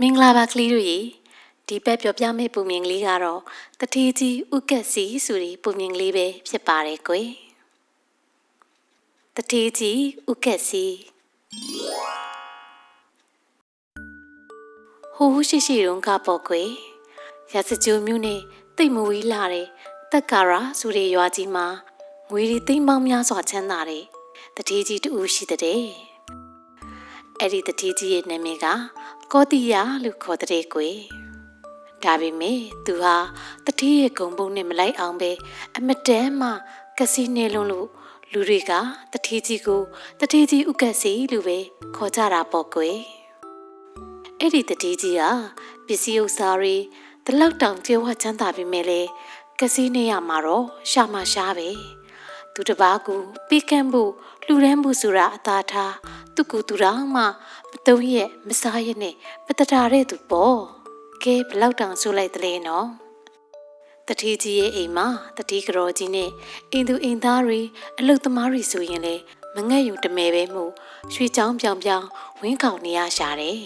မင်္ဂလာပါကလေးတို့ရေဒီဘက်ပြောပြမယ့်ပုံမြင်ကလေးကတော့တထေးကြီးဥကက်စီဆိုတဲ့ပုံမြင်ကလေးပဲဖြစ်ပါတယ်ကွယ်တထေးကြီးဥကက်စီဟိုးရှိရှိတုန်းကပေါ့ကွယ်ရစကြိုမျိုးနဲ့တိတ်မဝေးလာတဲ့တက်ကာရာဆိုတဲ့ရွာကြီးမှာငွေရီသိမ်းပေါင်းများစွာချမ်းသာတဲ့တထေးကြီးတူရှိတဲ့အဲ့ဒီတတိကြီးရဲ့နာမည်က ကောတိယာလို့ခေါ်တဲ့ကွယ်ဒါပေမဲ့သူဟာတတိရဲ့ဂုံပုံနဲ့မလိုက်အောင်ပဲအမတန်မှကစီနေလုံးလို့လူတွေကတတိကြီးကိုတတိကြီးဥကက်စီလို့ပဲခေါ်ကြတာပေါ့ကွယ်အဲ့ဒီတတိကြီးဟာပစ္စည်းဥစ္စာတွေတလောက်တောင်ကျေဝချမ်းသာပြီမဲ့လေကစီနေရမှာတော့ရှာမရှားပဲသူတစ်ပါးကိုပေးကမ်းဖို့လှူဒန်းဖို့ဆိုတာအသာထားသူကူသူတော်မှမ တုံးရဲ့မစားရဲ့နဲ့ပတတာတဲ့သူပေါ့ကဲဘလောက်တောင်ဆိုလိုက်တလဲနော်တတိကြီးရဲ့အိမ်မှာတတိကတော်ကြီးနဲ့အိမ်သူအိမ်သားတွေအလုတ်သမားတွေဆိုရင်လေမငဲ့ယူတမဲပဲမှုရွှေချောင်းပြောင်ပြောင်ဝင်းကောင်နေရရှာတယ်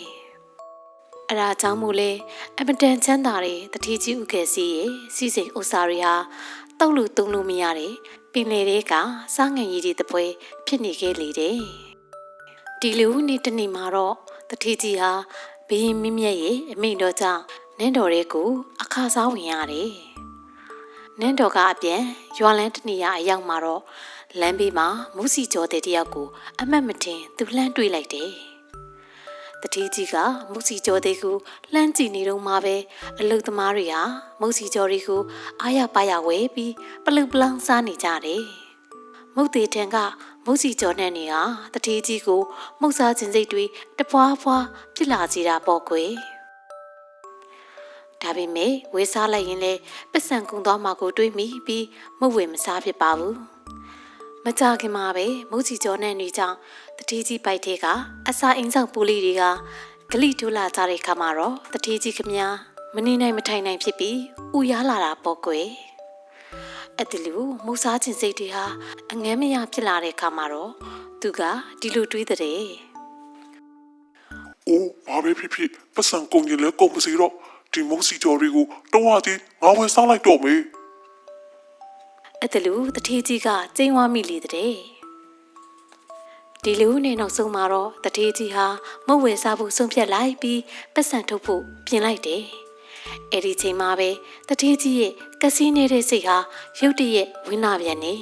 အရာကြောင့်မို့လဲအမတန်ချမ်းသာတဲ့တတိကြီးဥကဲစီရဲ့စီစိန်ဥစ္စာတွေဟာတောက်လို့တုံးလို့မရတယ်ပင်လေတွေကစားငန်ရည်တွေတပွဲဖြစ်နေခဲ့လေတယ် ဒီလူနေ့တနေ့မှာတော့တတိကြီးဟာဘရင်မင်းမြတ်ရဲ့အမိန့်တော်ကြောင့်နန်းတော်ရဲ့ကိုအခါစားဝင်ရတယ်နန်းတော်ကအပြန်ရွာလန်းတနေရအရောက်မှာတော့လမ်းဘေးမှာမူးစီကျော်တဲ့တယောက်ကို အမတ်မတင်သူလှမ်းတွေ့လိုက်တယ်တတိကြီးကမုတ်စီကျော်သေးကိုလှမ်းကြည့်နေတော့မှပဲအလုသမားတွေဟာမုတ်စီကျော်တွေကိုအားရပါရဝဲပြီးပလုပလောင်စားနေကြတယ်။မုတ်သေးတန်က မုတ်စီကျော်နဲ့နေဟာတတိကြီးကိုမှုတ်စားခြင်းစိတ်တွေတပွားပွားဖြစ်လာစေတာပေါ့ကွယ်။ဒါပေမဲ့ဝေးစားလိုက်ရင်လည်းပတ်စံကုံသွားမှာကိုတွေးမိပြီးမုတ်ဝေမစားဖြစ်ပါဘူး။မကြခင်မှာပဲမုတ်စီကျော်နဲ့နေကြောင်တတိကြီးပိုက်တဲ့ကအစာအင်းဆောင်ပူလီတွေကဂလိထိုးလာကြတဲ့ခါမှာတော့တတိကြီးခမညာမနေနိုင်မထိုင်နိုင်ဖြစ်ပြီးဥရလာတာပေါ့ကွယ် အဲ့ဒီလိုမူစားခြင်းစိတ်တွေဟာအငမ်းမရဖြစ်လာတဲ့ခါမှာတော့သူကဒီလိုတွေးတဲ့။အိုးဘာပဲဖြစ်ဖြစ်ပတ်စံကုန်ရင်လည်းကုန်မစီတော့ဒီမုံစီကျော်တွေကိုတော့ဟာဒီငါဝယ်စားလိုက်တော့မေးအဲ့ဒါလို့တထေးကြီးကကျင်းဝါမိလေတဲ့ဒီလူနဲ့နောက်ဆုံးမှာတော့တထေးကြီးဟာမုတ်ဝယ်စားဖို့ဆုံးဖြတ်လိုက်ပြီးပတ်စံထုတ်ဖို့ပြင်လိုက်တယ် အဲ့ဒီချိန်မှာပဲတထေးကြီးရဲ့ကစီးနေတဲ့စိတ်ဟာရုတ်တရက်ဝင်လာပြန်နေ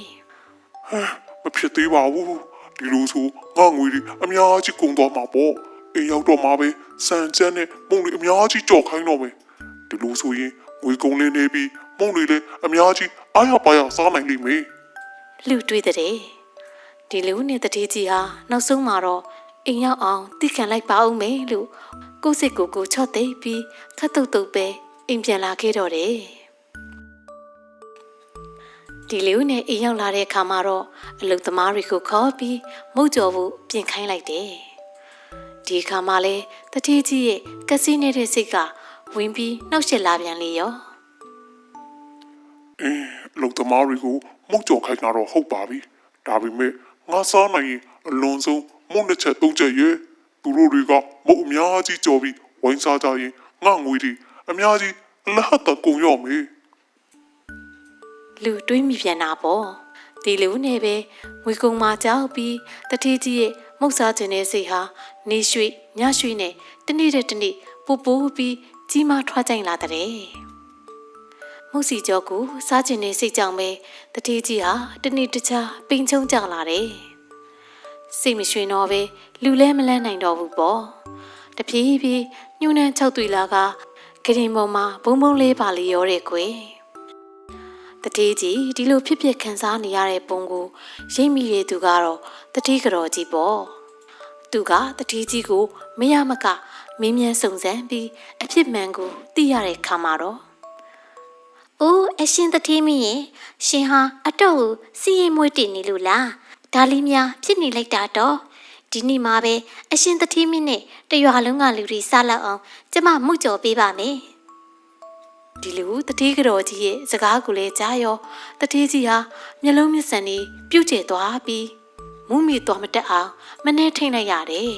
ဟမ်မဖြစ်သေးပါဘူးဒီလိုဆိုငါငွေတွေအများကြီးကုန်သွားမှာပေါ့အိမ်ရောက်တော့မှပဲစံချမ်းနဲ့မုံတွေအများကြီးကြော်ခိုင်းတော့မယ်ဒီလိုဆိုရင်ငွေကုန်လင်းနေပြီးမုံတွေလည်းအများကြီးအားရပါရစားနိုင်လိမ့်မယ်လှူတွေးတဲ့ဒီလူနဲ့တထေးကြီးဟာနောက်ဆုံးမှာတော့အိမ်ရောက်အောင်တိခံလိုက်ပါဦးမယ်လို့ ကိုယ့်စိတ်ကိုယ်ကိုချော့သိပ်ပြီးခတ်တုတ်တုတ်ပဲအိမ်ပြန်လာခဲ့တော့တယ်ဒီလူနဲ့အိမ်ရောက်လာတဲ့အခါမှာတော့အလုသမားတွေကိုခေါ်ပြီးမုတ်ကြော်ဖို့ပြင်ခိုင်းလိုက်တယ်ဒီအခါမှာလဲတထေးကြီးရဲ့ကစီးနေတဲ့စိတ်ကဝင်ပြီးနှောက်ရှက်လာပြန်လေရောအင်းလုံသမားတွေကိုမုတ်ကြော်ခိုင်းတာတော့ဟုတ်ပါပြီဒါပေမဲ့ငါစားနိုင်ရင်အလွန်ဆုံးမုံတစ်ချက်သုံးချက်ရဲ့ သူတို့တွေကမုတ်အများကြီးကြော်ပြီးဝိုင်းစားကြရင်ငါငွေတွေအများကြီးအလဟတ်တကုန်ရော့မေးလူတွေးမိပြန်တာပေါ့ဒီလူနဲ့ပဲငွေကုံမှာကြောက်ပြီးတတိကြီးရဲ့မုတ်စားခြင်းနဲ့စိတ်ဟာနေရွှေညရွှေနဲ့တနေ့တဲ့တနေ့ပူပူပြီးကြီးမားထွားကြိုင်လာတဲ့မုတ်စီကြောကိုစားခြင်းနဲ့စိတ်ကြောင့်ပဲတတိကြီးဟာတနေ့တခြားပိန်ချုံကြလာတယ် စိတ်မရွှင်တော့ပဲလူလဲမလန်းနိုင်တော့ဘူးပေါ့တပြေးပြေးညှိုးနှမ်းချောက်သွေလာကဂရင်ပေါ်မှာဘုံဘုံလေးပါလေရောတဲ့ကွယ်တတိကြီးဒီလိုဖြစ်ဖြစ်ခံစားနေရတဲ့ပုံကိုရိပ်မိတဲ့သူကတော့တတိကတော်ကြီးပေါ့သူကတတိကြီးကိုမရမကမင်းမြန်စုံစမ်းပြီးအဖြစ်မှန်ကိုသိရတဲ့ခါမှာတော့။အိုးအရှင်တတိမင်းရဲ့ရှင်ဟာအတော့ကိုစီရင်မွေးတည်နေလို့လား။ ဒါလေးများဖြစ်နေလိုက်တာတော့ဒီနေ့မှပဲအရှင်တတိမင်းနဲ့တရွာလုံးကလူတွေစားလောက်အောင် ကျမမှုကြော်ပေးပါမယ်ဒီလိုတတိကတော်ကြီးရဲ့စကားကိုလည်းကြားရောတတိကြီးဟာမျက်လုံးမျက်စံတွေပြုတ်ကျသွားပြီးမူးမိသွားမတက်အောင်မနှဲထိန်လိုက်ရတယ်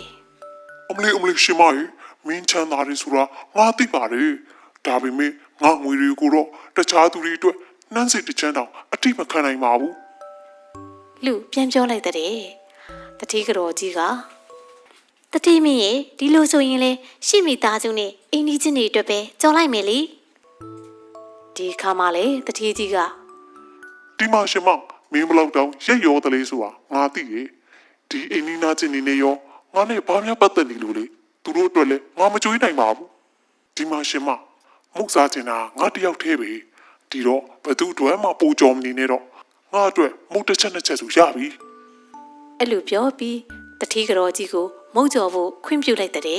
အမလေးအမလေးရှင်မရေမင်းချမ်းသာတယ်ဆိုတာငါသိပါတယ်ဒါပေမဲ့ငါငွေတွေကိုတော့တခြားသူတွေအတွက်နှမ်းစစ်တစ်ချမ်းတောင်အတိမခံနိုင်ပါဘူး လူပြန်ပြောလိုက်တဲ့တတိကတော်ကြီးကတတိမင်းရေဒီလိုဆိုရင်လေရှင့်မိသားစုနဲ့အိမ်ကြီးချင်းတွေအတွက်ပဲကြော်လိုက်မယ်လေဒီခါမှလေတတိကြီးကဒီမှာရှင်မမင်းဘလောက်တောင်ရက်ရောတလေးဆိုတာငါသိရဲ့ဒီအိမ်နီးနားချင်းနေနေရောငါနဲ့ဘာများပတ်သက်နေလို့လေသူတို့အတွက်လည်းငါမကြွေးနိုင်ပါဘူးဒီမှာရှင်မမုတ်စားချင်တာငါတယောက်တည်းပဲဒီတော့ဘသူအတွက်မှပူကြော်မနေနဲ့တော့ ငါအတွက်မုတ်တစ်ချက်နှစ်ချက်ဆိုရပြီအဲ့လိုပြောပြီးတတိကတော်ကြီးကိုမုတ်ကြော်ဖို့ခွင့်ပြုလိုက်တဲ့တ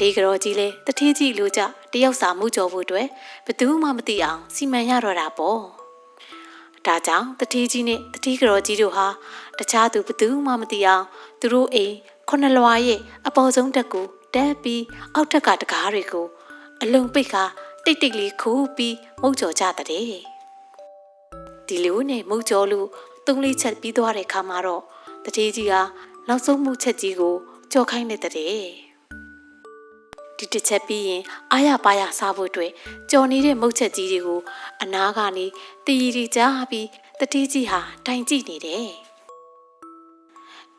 တိကတော်ကြီးလည်းတတိကြီးလိုကြတယောက်စာမုတ်ကြော်ဖို့အတွက်ဘယ်သူမှမသိအောင်စီမံရတော့တာပေါ့ဒါကြောင့်တတိကြီးနဲ့တတိကတော်ကြီးတို့ဟာတခြားသူဘယ်သူမှမသိအောင်သူတို့အိမ်ခုနှစ်လွာရဲ့အပေါ်ဆုံးတက်ကိုတက်ပြီးအောက်ထက်ကတကားတွေကိုအလုံးပိတ်ခါတိတ်တိတ်လေးခိုးပြီးမုတ်ကြော်ကြတဲ့ ဒီလိုနဲ့မုတ်ကြောလို့သုံးလေးချက်ပြီးသွားတဲ့ခါမှာတော့တတိကြီးကနောက်ဆုံးမှုချက်ကြီးကိုကြော်ခိုင်းနေတဲ့တဲ့ဒီတစ်ချက်ပြီးရင်အာရပါရစားဖို့အတွက်ကြော်နေတဲ့မုတ်ချက်ကြီးတွေကိုအနားကနေတည်ရည်ကြားပြီးတတိကြီးဟာတိုင်ကြည့်နေတယ်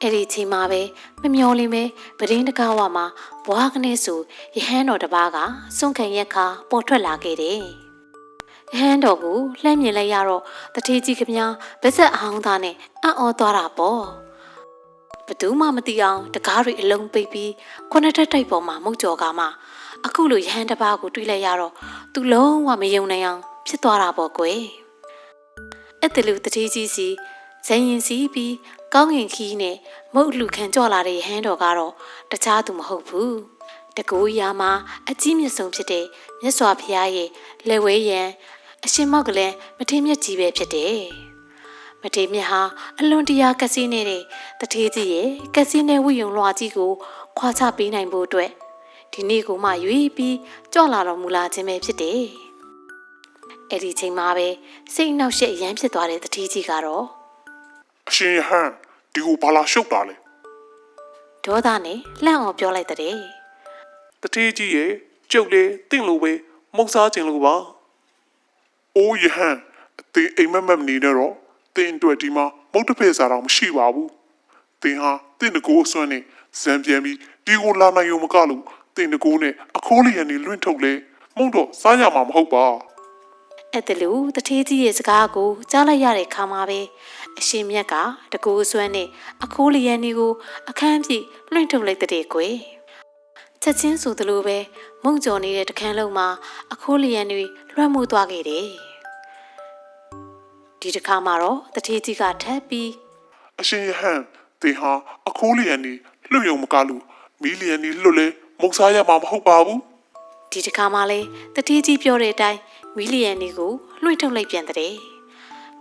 အဲ့ဒီချိန်မှာပဲမမျောလင်းပဲပရင်းတကားဝမှာဘွားကနေဆိုရဟန်းတော်တစ်ပါးကစွန့်ခံရက်ခါပေါ်ထွက်လာခဲ့တယ် ဟန်းတော်ကိုလှမ်းမြင်လိုက်ရတော့တထေးကြီးကမြားဗက်ဆက်အောင်သားနဲ့အံ့ဩသွားတာပေါ့ဘသူမှမသိအောင်တကားတွေအလုံးပိတ်ပြီးခုနှစ်တက်တိုက်ပေါ်မှာမုတ်ကြော်ကမှအခုလိုရဟန်းတစ်ပါးကိုတွေ့လိုက်ရတော့သူလုံးဝမယုံနိုင်အောင်ဖြစ်သွားတာပေါ့ကွယ်အဲ့တလူတထေးကြီးစီဇင်ရင်စီးပြီးကောင်းငင်ခီးနဲ့မုတ်လူခံကြော်လာတဲ့ဟန်းတော်ကတော့တခြားသူမဟုတ်ဘူးတကူရာမှာအကြီးမြတ်ဆုံးဖြစ်တဲ့မြတ်စွာဘုရားရဲ့လက်ဝဲရန် အရှင်မောက်ကလည်းမထေမြတ်ကြီးပဲဖြစ်တယ်မထေမြတ်ဟာအလွန်တရာကစီးနေတဲ့တထေးကြီးရဲ့ကစီးနဲ့ဝိယုံလွှာကြီးကိုခွာချပေးနိုင်ဖို့အတွက်ဒီနေ့ကိုမှရွေးပြီးကြော့လာတော်မူလာခြင်းပဲဖြစ်တယ်အဲ့ဒီချိန်မှာပဲစိတ်နှောက်ယှက်ရမ်းဖြစ်သွားတဲ့တထေးကြီးကတော့အရှင်ယဟန်ဒီကိုဘာလာရှုပ်တာလဲဒေါသနဲ့လှန့်အောင်ပြောလိုက်တဲ့တတိကြီးရဲ့ကျုပ်လေတင့်လို့ပဲမုတ်စားခြင်းလို့ပါ အိုးယဟန်အသင်အိမ်မက်မက်မနေနဲ့တော့တင်အတွက်ဒီမှာမုတ်တစ်ဖက်စားတော့မရှိပါဘူးတင်ဟာတင့်တကိုးအစွမ်းနဲ့ဇံပြန်ပြီးဒီကိုလာနိုင်ရုံမကလို့တင်တကိုးနဲ့အခိုးလျံနေလွင့်ထုတ်လဲမုတ်တော့စားရမှာမဟုတ်ပါအဲ့ဒါလို့တထေးကြီးရဲ့စကားကိုကြားလိုက်ရတဲ့ခါမှာပဲအရှင်မြတ်ကတကူအစွမ်းနဲ့အခိုးလျက်နေကိုအခန်းပြည့်လွှင့်ထုတ်လိုက်တဲ့ကွယ် ချက်ချင်းဆိုသလိုပဲမုံကြော်နေတဲ့တခန်းလုံးမှာအခိုးလျက်တွေလွှမ်းမိုးသွားခဲ့တယ်ဒီတစ်ခါမှာတော့တထေးကြီးကထပ်ပြီးအရှင်ယဟန်တင်ဟာအခိုးလျံနေလွတ်ရုံမကလို့မီလီယံနေလွတ်လဲမုတ်စားရမှာမဟုတ်ပါဘူးဒီတစ်ခါမှလဲတထေးကြီးပြောတဲ့အတိုင်းမီလီယံတွေကိုလွှင့်ထုတ်လိုက်ပြန်တဲ့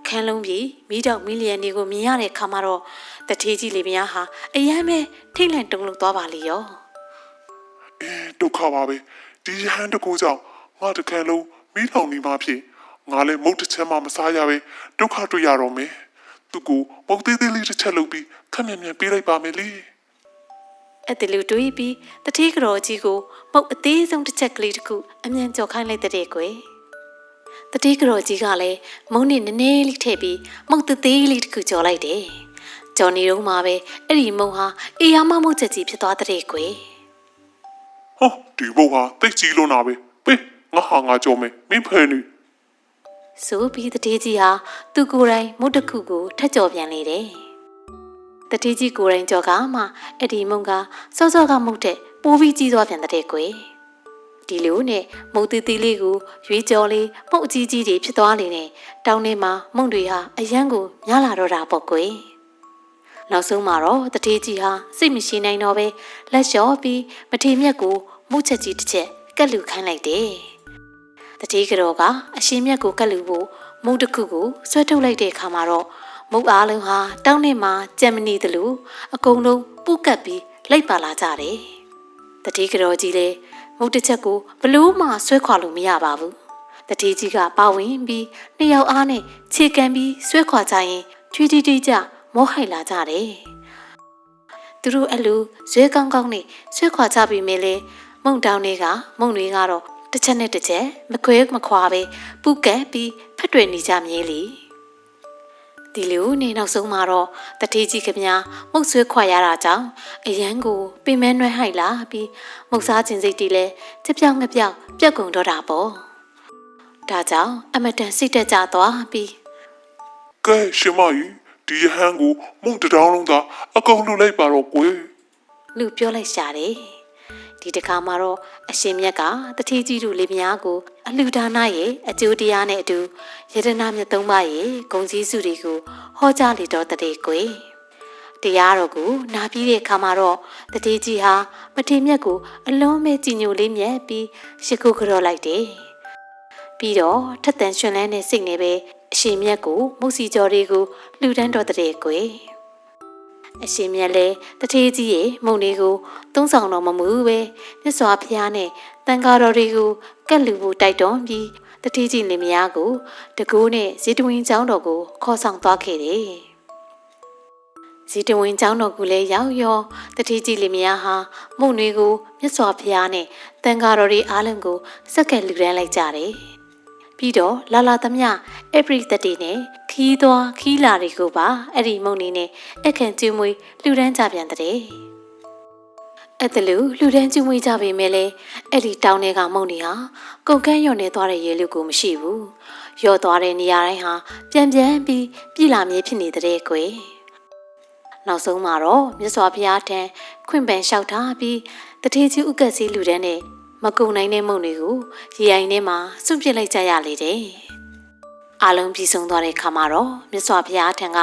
ခန်းလုံးပြေမိတော့မီလီယံတွေကိုမြင်ရတဲ့ခါမှာတော့တထေးကြီးလေးမယားဟာအယမ်းပဲထိတ်လန့်တုန်လှုပ်သွားပါလေရော အေးဒုက္ခပါပဲဒီယဟန်တကူကြောင့်ငါတကယ်လုံးမိလောင်နေမှဖြစ်ငါလည်းမုတ်တစ်ချက်မှမစားရပဲဒုက္ခတွေ့ရတော့မယ်သူကမုတ်သေးသေးလေးတစ်ချက်လုပ်ပြီးခက်မြန်မြန်ပေးလိုက်ပါမယ်လေအဲ့ဒီလိုတွေးပြီးတတိကတော်ကြီးကိုမုတ်အသေးဆုံးတစ်ချက်ကလေးတစ်ခုအမြန်ကြော်ခိုင်းလိုက်တဲ့ကွယ်တတိကတော်ကြီးကလည်းမုံနဲ့နည်းနည်းလေးထည့်ပြီးမုတ်သေးသေးလေးတစ်ခုကြော်လိုက်တယ်ကြော်နေတော့မှပဲအဲ့ဒီမုံဟာအေယာမမုတ်ချက်ကြီးဖြစ်သွားတဲ့ကွယ် ဟောဒီဘုတ်ဟာတိတ်ကြီးလွန်းတာပဲပေးငါဟာငါကြောမယ်မင်းဖယ်နေဆိုပြီးတတိကြီးဟာသူကိုယ်တိုင်မုတ်တစ်ခုကိုထက်ကြော်ပြန်လေတယ်တတိကြီးကိုယ်တိုင်ကြော်ကမှအဲ့ဒီမုံကစောစောကမုတ်တဲ့ပိုးပြီးကြီးသွားပြန်တဲ့ကွယ်ဒီလိုနဲ့မုံသေးသေးလေးကိုရွေးကြော်လေးပုတ်အကြီးကြီးတွေဖြစ်သွားလေနဲ့တောင်းထဲမှာမုံတွေဟာအယမ်းကိုများလာတော့တာပေါ့ကွယ်နောက်ဆုံးမှာတော့တထေးကြီးဟာစိတ်မရှိနိုင်တော့ပဲလက်လျှော့ပြီးမထေမြက်ကို မှုချက်ကြီးတစ်ချက်ကက်လူခိုင်းလိုက်တယ်တထေးကတော့ကအရှင်မြက်ကိုကက်လူဖို့မုံတစ်ခုကိုဆွဲထုတ်လိုက်တဲ့အခါမှာတော့မုံအားလုံးဟာတောင်းထဲမှာကြံမနေသလိုအကုန်လုံးပုတ်ကပ်ပြီးလိုက်ပါလာကြတယ်တတိကတော်ကြီးလည်းမုတ်တစ်ချက်ကိုဘလို့မှဆွဲခွာလို့မရပါဘူးတတိကြီးကပါဝင်ပြီးနှစ်ယောက်အားနဲ့ခြေကန်ပြီးဆွဲခွာကြရင်ချွေးတီတီကြမောဟိုက်လာကြတယ်တသူတို့အလူဇွဲကောင်းကောင်းနဲ့ဆွဲခွာကြပြီးမေလေ မုံတောင်းတွေကမုံတွေကတော့တစ်ချက်နဲ့တစ်ချက်မခွဲမခွာပဲပူကက်ပြီးဖက်တွေနေကြမြဲလေဒီလိုနေနောက်ဆုံးမှာတော့တထေးကြီးကမြမုတ်ဆွဲခွာရတာကြောင့်အရန်ကိုပင်မနှွဲဟိုက်လာပြီးမုတ်စားခြင်းစိတ်တီလဲကြပြောင်းငပြောင်းပြက်ကုန်တော့တာပေါ့ဒါကြောင့်အမတန်စိတ်တက်ကြသွားပြီးကဲရှင်မကြီးဒီရဟန်းကိုမုံတစ်တောင်းလုံးသာအကုန်လူလိုက်ပါတော့ကွယ်လူပြောလိုက်ရှာတယ် ဒီတခါမှာတော့အရှင်မြတ်ကတတိကြီးတို့လေးများကိုအလှူဒါနရဲ့အကျိုးတရားနဲ့အတူယတနာမြတ်သုံးပါးရဲ့ဂုံစည်းစုတွေကိုဟောကြားလေတော့တဲ့ကွယ်တရားတော်ကိုနာပြီးတဲ့အခါမှာတော့တတိကြီးဟာမထေမြတ်ကိုအလုံးမဲ့ကြည်ညိုလေးမြတ်ပြီးရှိခိုးကြော်လိုက်တယ်ပြီးတော့ထက်တန်ရှင်လန်းတဲ့စိတ်နဲ့ပဲအရှင်မြတ်ကိုမုတ်စီကြော်တွေကိုလှူဒန်းတော်တဲ့ကွယ် အရှင်မြတ်လဲတထေးကြီးရဲ့မုံလေးကိုသုံးဆောင်တော်မမူပဲမြတ်စွာဘုရားနဲ့တန်ဃာတော်တွေကိုကတ်လူဖို့တိုက်တွန်းပြီးတထေးကြီးလင်မယားကိုတကိုးနဲ့ဇေတဝင်ကျောင်းတော်ကိုခေါ်ဆောင်သွားခဲ့တယ်ဇေတဝင်ကျောင်းတော်ကိုလည်းရောက်ရောတထေးကြီးလင်မယားဟာမုံတွေကိုမြတ်စွာဘုရားနဲ့တန်ဃာတော်တွေအားလုံးကိုစက္ကက်လူရန်လိုက်ကြတယ် ပြီးတော့လာလာသမျှအပရိသတ်တွေနဲ့ခီးသွားခီးလာတွေကိုပါအဲ့ဒီမုံနေနဲ့အခန့်ကျွေးမွေးလှူဒန်းကြပြန်တဲ့အဲ့ဒါလို့လှူဒန်းကျွေးမွေးကြပေမဲ့လေအဲ့ဒီတောင်းတွေကမုံနေဟာကုန်ကန်းရော်နေသွားတဲ့ရေလူကိုမရှိဘူးရော့သွားတဲ့နေရာတိုင်းဟာပြန်ပြန်ပြီးပြည်လာမြေဖြစ်နေတဲ့ကွယ်နောက်ဆုံးမှာတော့မြတ်စွာဘုရားထံခွင့်ပန်လျှောက်ထားပြီးတထေးကြီးဥက္ကစီလူဒန်းနဲ့ မကုံနိုင်တဲ့မုံတွေကိုရေအိုင်ထဲမှာစွန့်ပစ်လိုက်ကြရလေတယ်။အားလုံးပြီးဆုံးသွားတဲ့ခါမှာတော့မြတ်စွာဘုရားထံက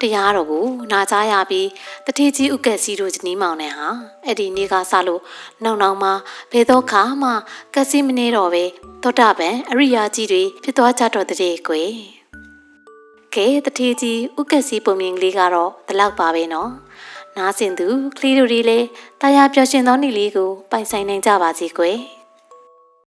တရားတော်ကိုနာကြားရပြီးတထေးကြီးဥက္ကစီတို့ဇနီးမောင်နဲ့ဟာအဲ့ဒီနေ့ကစလို့နောက်နောက်မှာဘယ်တော့ခါမှကစီမနေတော့ပဲသောတာပန်အရိယာကြီးတွေဖြစ်သွားကြတော့တဲ့ကွယ်။ကဲတထေးကြီးဥက္ကစီပုံမြင်ကလေးကတော့ဒီလောက်ပါပဲနော်။ နားဆင်သူကလေးတို့တွေလည်းတာယာပျော်ရွှင်သောနေ့လေးကိုပိုင်ဆိုင်နိုင်ကြပါစေကွယ်။